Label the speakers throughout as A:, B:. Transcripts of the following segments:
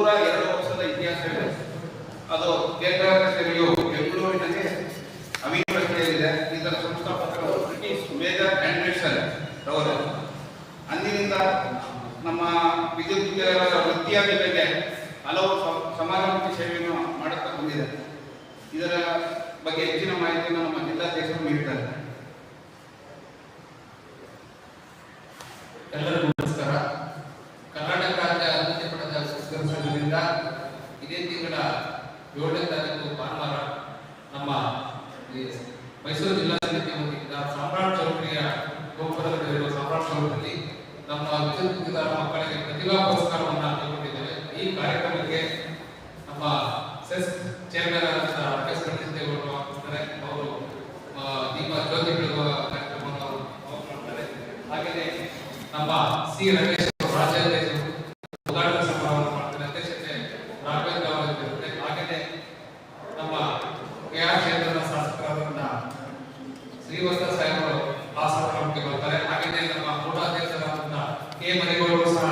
A: ನೂರ ಎರಡು ವರ್ಷದ ಇತಿಹಾಸ ಇದೆ. ಅದು ಕೇಂದ್ರ ಸೇವೆಯು ಬೆಂಗಳೂರಿನಲ್ಲಿ ಅವಿಭಕ್ತಿಯಲ್ಲಿದೆ ಇದರ ಸಂಸ್ಥಾಪಕರು ಬ್ರಿಟಿಷ್ ಮೇಜರ್ ಆಂಡ್ರಿಸನ್ ಅವರು ಅಂದಿನಿಂದ ನಮ್ಮ ವಿದ್ಯುತ್ ವೃತ್ತಿಯ ಬಗ್ಗೆ ಹಲವು ಸಮಾಜಮುಖಿ ಸೇವೆಯನ್ನು ಮಾಡುತ್ತಾ ಬಂದಿದೆ. ಇದರ ಬಗ್ಗೆ ಹೆಚ್ಚಿನ ಮಾಹಿತಿಯನ್ನು ನಮ್ಮ ಜಿಲ್ಲಾಧ್ಯಕ್ಷರು ನೀಡಿದ್ದಾರೆ.
B: ಎಲ್ಲರಿಗೂ ಸಂಘದಿಂದ ಇದೇ ತಿಂಗಳ ಏಳನೇ ತಾರೀಕು ಭಾನುವಾರ ನಮ್ಮ ಮೈಸೂರು ಜಿಲ್ಲಾ ಸಮಿತಿ ವತಿಯಿಂದ ಸಾಮ್ರಾಟ್ ಚೌಕರಿಯ ಗೋಪುರದಲ್ಲಿರುವ ಸಾಮ್ರಾಟ್ ಚೌಕರಿ ನಮ್ಮ ವಿದ್ಯುತ್ ಮಕ್ಕಳಿಗೆ ಪ್ರತಿಭಾ ಪುರಸ್ಕಾರವನ್ನು ಹಮ್ಮಿಕೊಂಡಿದ್ದೇವೆ ಈ ಕಾರ್ಯಕ್ರಮಕ್ಕೆ ನಮ್ಮ ಸೆಸ್ ಚೇರ್ಮನ್ ಆದಂತಹ ಅವರು ದೀಪ ಜ್ಯೋತಿ ಬೆಳಗುವ ಕಾರ್ಯಕ್ರಮವನ್ನು ಅವರು ಮಾಡ್ತಾರೆ. ಹಾಗೆಯೇ ನಮ್ಮ ಸಿ ರಮೇಶ್ ಶ್ರೀವತ್ಸ ಸಾಹೇಬರು ಆ ಸಮಾರಂಭಕ್ಕೆ ಬರ್ತಾರೆ. ಹಾಗೆಯೇ ನಮ್ಮ ಮೂಢಾಧ್ಯಕ್ಷರಾದಂತ ಕೆ. ಮರಿಗೌಡರು ಸಹ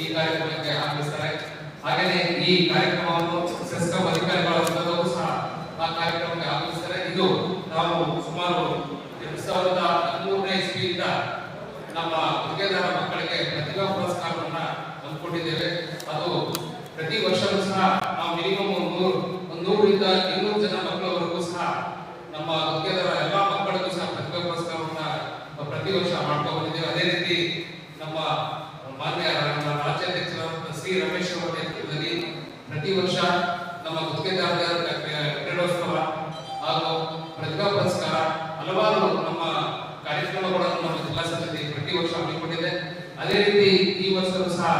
B: ಈ ಕಾರ್ಯಕ್ರಮಕ್ಕೆ ಆಗಮಿಸ್ತಾರೆ. ಹಾಗೆಯೇ ಈ ಕಾರ್ಯಕ್ರಮವನ್ನು ಸೆಸ್ಕಾಂ ಅಧಿಕಾರಿಗಳಾದಂಥವರು ಸಹ ಆ ಕಾರ್ಯಕ್ರಮಕ್ಕೆ ಆಗಮಿಸ್ತಾರೆ. ಇದು ನಾವು ಸುಮಾರು ಎರಡು ಸಾವಿರದ ಹದಿಮೂರನೇ ಇಸ್ವಿಯಿಂದ ನಮ್ಮ ಗುತ್ತಿಗೆದಾರ ಮಕ್ಕಳಿಗೆ ಪ್ರತಿಭಾ ಪುರಸ್ಕಾರವನ್ನ ಅಂದ್ಕೊಂಡಿದ್ದೇವೆ ಅದು ಪ್ರತಿ ವರ್ಷವೂ ಸಹ ನಾವು ಮಿನಿಮಮ್ ನೂರು ಒಂದು ನೂರರಿಂದ ಇನ್ನೂರು ಜನ ಮಕ್ಕಳವರೆಗೂ ಸಹ ನಮ್ಮ ಗುತ್ತಿಗೆದಾರ ಎಲ್ಲಾ ಮಕ್ಕಳಿಗೂ ಸಹ ಪ್ರತಿಭಾ ಪುರಸ್ಕಾರವನ್ನ ಪ್ರತಿ ವರ್ಷ ಮಾಡ್ಕೊಂಡು ಬಂದಿದ್ದೇವೆ ಅದೇ ರೀತಿ ನಮ್ಮ ಮಾನ್ಯ ನಮ್ಮ ರಾಜ್ಯಾಧ್ಯಕ್ಷರಾದ ಸಿ ರಮೇಶ್ ನೇತೃತ್ವದಲ್ಲಿ ಪ್ರತಿ ವರ್ಷ ನಮ್ಮ ಗುತ್ತಿಗೆದಾರರ ಕ್ರೀಡೋತ್ಸವ ಹಾಗೂ ಪ್ರತಿಭಾ ಪುರಸ್ಕಾರ ಹಲವಾರು ನಮ್ಮ ಕಾರ್ಯಕ್ರಮಗಳನ್ನು ನಮ್ಮ ಜಿಲ್ಲಾ ಸಮಿತಿ ಪ್ರತಿ ವರ್ಷ ಹಮ್ಮಿಕೊಂಡಿದೆ. ಅದೇ ರೀತಿ ಈ ವರ್ಷವೂ ಸಹ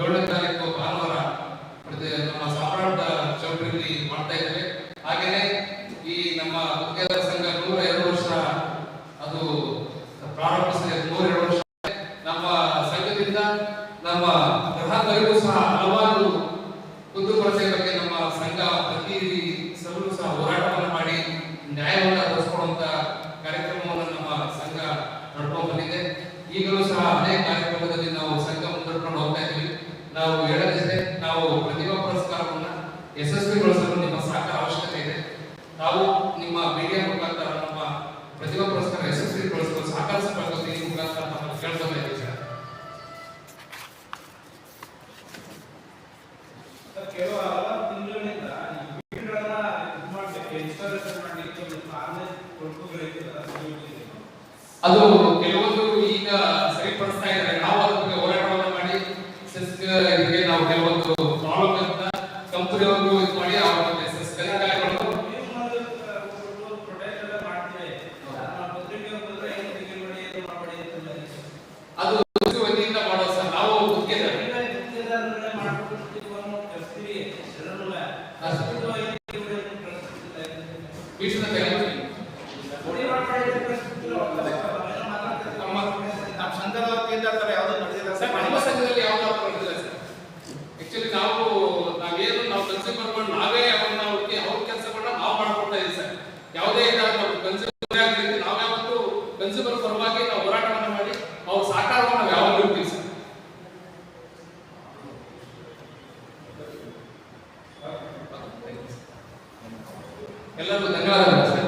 B: ಏಳನೇ ತಾರೀಕು ಭಾನುವಾರ ನಮ್ಮ ಸಾಮ್ರಾಟ್ ಚೌಟ್ರಿಯಲ್ಲಿ ಮಾಡ್ತಾ ಇದ್ದೇವೆ. ಹಾಗೆಯೇ ಈ ನಮ್ಮ ಗುತ್ತಿಗೆದಾರ ಸಂಘ ನೂರ ಎರಡು ವರ್ಷ ಅದು ಪ್ರಾರಂಭಿಸಿದೆ ನೂರ ಎರಡು ವರ್ಷ ನಮ್ಮ ಸಂಘದಿಂದ ನಮ್ಮ ಗ್ರಾಹಕರಿಗೂ ಸಹ ಹಲವಾರು ಕುಂದುಕೊರತೆ ಬಗ್ಗೆ ನಮ್ಮ ಸಂಘ ಪ್ರತಿ ಸಲೂ ಸಹ ಹೋರಾಟವನ್ನು ಮಾಡಿ ನ್ಯಾಯವನ್ನು ಒದಗಿಸಿಕೊಡುವಂತ ಕಾರ್ಯಕ್ರಮವನ್ನು ನಮ್ಮ ಸಂಘ ನಡ್ಕೊಂಡು ಬಂದಿದೆ ಈಗಲೂ ಸಹ ಅನೇಕ ಕಾರ್ಯಕ್ರಮದಲ್ಲಿ ನಾವು ಸಂಘ ಮುಂದಡ್ಕೊಂಡು ಹೋಗ್ತಾ ಇದ್ದೀವಿ. ನಾವು ಹೇಳದಿದೆ ನಾವು ಪ್ರತಿಭಾ ಪುರಸ್ಕಾರವನ್ನ ಯಶಸ್ವಿಗೊಳಿಸಲು ನಿಮ್ಮ ಸಹಕಾರ ಅವಶ್ಯಕತೆ ಇದೆ. ನಾವು ನಿಮ್ಮ ಮೀಡಿಯಾ ಮುಖಾಂತರ ನಮ್ಮ ಪ್ರತಿಭಾ ಪುರಸ್ಕಾರ ಯಶಸ್ವಿಗೊಳಿಸಲು ಸಹಕರಿಸಬೇಕು ಈ ಮುಖಾಂತರ ಕೇಳ್ತಾ ಇದ್ದೀವಿ ಸರ್.
A: ಸರ್,
B: ನಾವು ಕೆಲವೊಂದು ಅಂತ ಕಂಪನಿಯವರು ಇದು ಮಾಡಿ ಅವ್ರ ನಾವು ಅಧಿಕಾರಿಗಳು
A: ಅದು ಒಂದು, ಒಂದು protest ಎಲ್ಲ ಮಾಡ್ತೀವಿ. ನಮ್ಮ
B: ಎಲ್ಲರಿಗೂ ಧನ್ಯವಾದಗಳು ಸರ್